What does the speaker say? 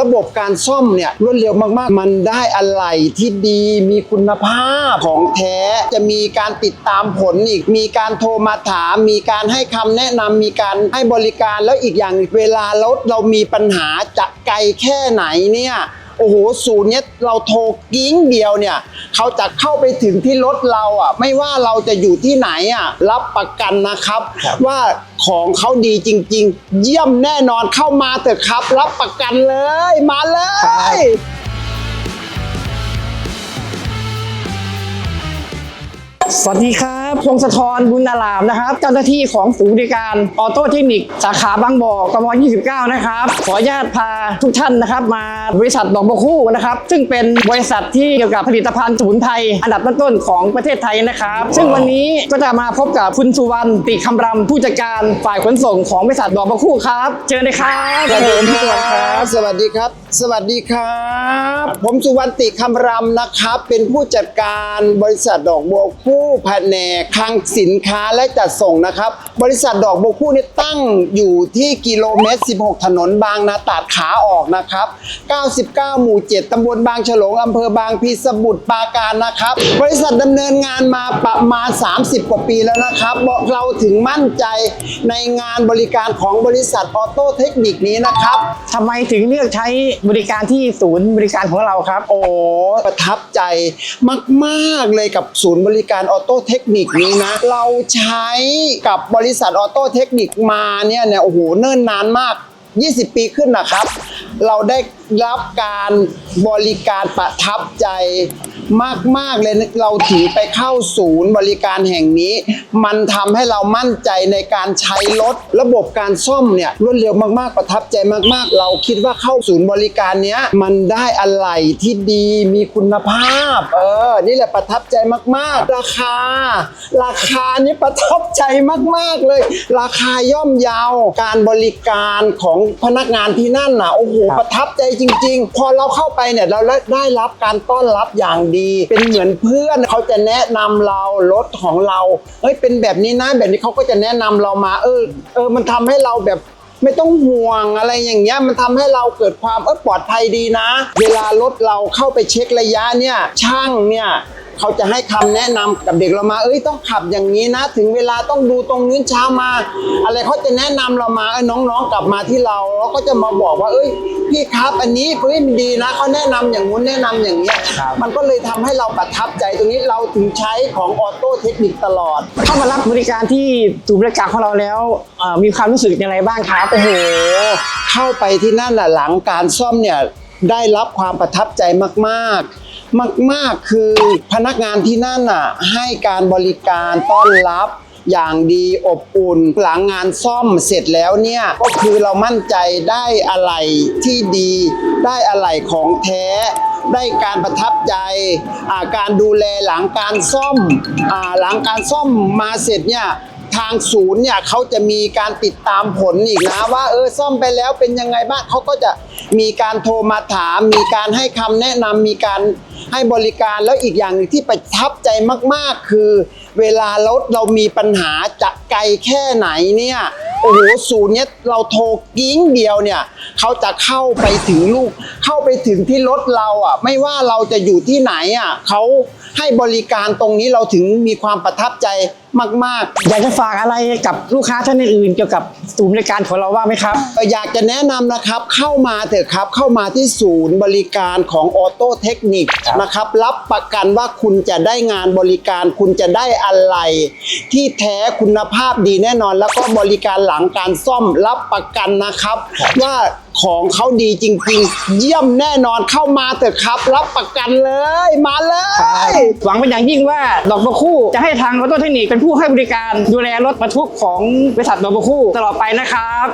ระบบการซ่อมเนี่ยรวดเร็วมากๆ มันได้อะไรที่ดีมีคุณภาพของแท้ จะมีการติดตามผลอีก มีการโทรมาถาม มีการให้คำแนะนำมีการให้บริการแล้วอีกอย่างเวลารถเรามีปัญหาจะไกลแค่ไหนเนี่ย โอ้โหศูนย์เนี้ยเราโทรกิ้งเดียวเนี่ยเขาจะเข้าไปถึงที่รถเราอะ ไม่ว่าเราจะอยู่ที่ไหนอะรับประกันนะครับ ว่าของเขาดีจริง ๆ เยี่ยมแน่นอนเข้ามาเถอะครับ รับประกันเลยมาเลย สวัสดีครับพงศธรบุญนารามนะครับ เจ้าหน้าที่ของศูนย์บริการออโต้เทคนิค สาขาบางบ่อกม29 นะครับ ขออนุญาตพาทุกท่านนะครับ มาบริษัทดอกบัวคู่นะครับ ซึ่งเป็นบริษัทที่เกี่ยวกับผลิตภัณฑ์สมุนไพรอันดับต้นๆของประเทศไทยนะครับ ซึ่งวันนี้ก็จะมาพบกับคุณสุวรรณติคำรำผู้จัดการฝ่ายขนส่งของบริษัทดอกบัวคู่ครับ เชิญเลยครับสวัสดีผมคพี่สุวรรณครัรับบ สวัสดีครับ สวัสดีครับ ผมสุวรรณติคำรำนะครับ เป็นผู้จัดการบริษัทดอกบัวคู่แผนกคลังสินค้าและจัดส่งนะครับ บริษัทดอกบัวคู่นี่ตั้งอยู่ที่กิโลเมตร 16 ถนนบางนาตราดขาออกนะครับ 99 หมู่ 7 ตำบลบางฉลงอำเภอบางพลีสมุทรปราการนะครับ บริษัทดำเนินงานมาประมาณ 30 กว่าปีแล้วนะครับบอกเราถึงมั่นใจในงานบริการของบริษัทออโต้เทคนิคนี้นะครับทำไมถึงเลือกใช้บริการที่ศูนย์บริการของเราครับ โอ้ประทับใจมากๆเลยกับศูนย์บริการออโต้เทคนิคนี้นะ เราใช้กับบริษัทออโต้เทคนิคมาเนี่ยเนี่ยโอ้โหเนิ่นนานมาก 20 ปีขึ้นนะครับ เราได้รับการบริการประทับใจ มาก ๆ เลยเราถือไปเข้าศูนย์บริการแห่งนี้ มันทำให้เรามั่นใจในการใช้รถ ระบบการซ่อมเนี่ยรวดเร็วมากๆ ประทับใจมากๆ เราคิดว่าเข้าศูนย์บริการเนี้ยมันได้อะไรที่ดีมีคุณภาพ เออ นี่แหละประทับใจมากๆ ราคา ราคานี้ประทับใจมาก ๆ เลย ราคาย่อมเยาวการบริการของพนักงานที่นั่นน่ะโอ้โหประทับใจจริง ๆ พอเราเข้าไปเนี่ยเราได้รับการต้อนรับอย่างดีเป็นเหมือนเพื่อนเขาจะแนะนำเรารถของเราเฮ้ยเป็นแบบนี้นะแบบนี้เขาก็จะแนะนำเรามา เออเออมันทำให้เราแบบไม่ต้องห่วงอะไรอย่างเงี้ยมันทำให้เราเกิดความเออปลอดภัยดีนะ เวลารถเราเข้าไปเช็คระยะเนี่ยช่างเนี่ย เขาจะให้คำแนะนำกับเด็กเรามา เอ้ยต้องขับอย่างนี้นะ ถึงเวลาต้องดูตรงนู้นเช้ามา อะไรเขาจะแนะนำเรามาเอ้ยน้องๆกลับมาที่เราแล้วก็จะมาบอกว่า เอ้ย พี่ครับอันนี้เฮ้ยมันดีนะเขาแนะนำอย่างงู้นแนะนำอย่างเงี้ยครับมันก็เลยทำให้เราประทับใจตรงนี้เราถึงใช้ของออโต้เทคนิคตลอดเข้ามารับบริการที่ศูนย์บริการของเราแล้วเอ่อมีความรู้สึกอย่างไรบ้างครับโอ้โหเข้าไปที่นั่นน่ะหลังการซ่อมเนี่ยได้รับความประทับใจมาก ๆ มาก ๆ คือพนักงานที่นั่นน่ะให้การบริการต้อนรับอย่างดีอบอุ่นหลังงานซ่อมเสร็จแล้วเนี่ย ก็คือเรามั่นใจได้อะไรที่ดี ได้อะไรของแท้ ได้การประทับใจอาการดูแลหลังการซ่อมอหลังการซ่อมมาเสร็จเนี่ย ทางศูนย์เนี่ยเขาจะมีการติดตามผลอีกนะว่าเออซ่อมไปแล้วเป็นยังไงบ้างเขาก็จะมีการโทรมาถาม มีการให้คำแนะนำมีการให้บริการแล้วอีกอย่างหนึ่งที่ประทับใจมากๆ คือ เวลารถเรามีปัญหาจะไกลแค่ไหนเนี่ยโอ้โหศูนย์เนี้ยเราโทรกิ้งเดียวเนี่ยเขาจะเข้าไปถึงลูก เข้าไปถึงที่รถเราอะ ไม่ว่าเราจะอยู่ที่ไหนอะเขาให้บริการตรงนี้เราถึงมีความประทับใจมาก ๆ อยากจะฝากอะไรกับลูกค้าท่านอื่นๆเกี่ยวกับศูนย์บริการของเราว่างไหมครับเอ่ออยากจะแนะนำนะครับเข้ามาเถอะครับเข้ามาที่ศูนย์บริการของออโต้เทคนิคครับนะครับ รับประกันว่าคุณจะได้งานบริการ คุณจะได้อะไร ที่แท้คุณภาพดีแน่นอน แล้วก็บริการหลังการซ่อมรับประกันนะครับ ว่าของเขาดีจริง ๆ เยี่ยมแน่นอนเข้ามาเถอะครับ รับประกันเลยมาเลย หวังเป็นอย่างยิ่งว่าดอกบัวคู่จะให้ทางออโต้เทคนิคเป็นผู้ผู้ให้บริการดูแลรถบรรทุกของบริษัทโนบุคู่ตลอดไปนะครับ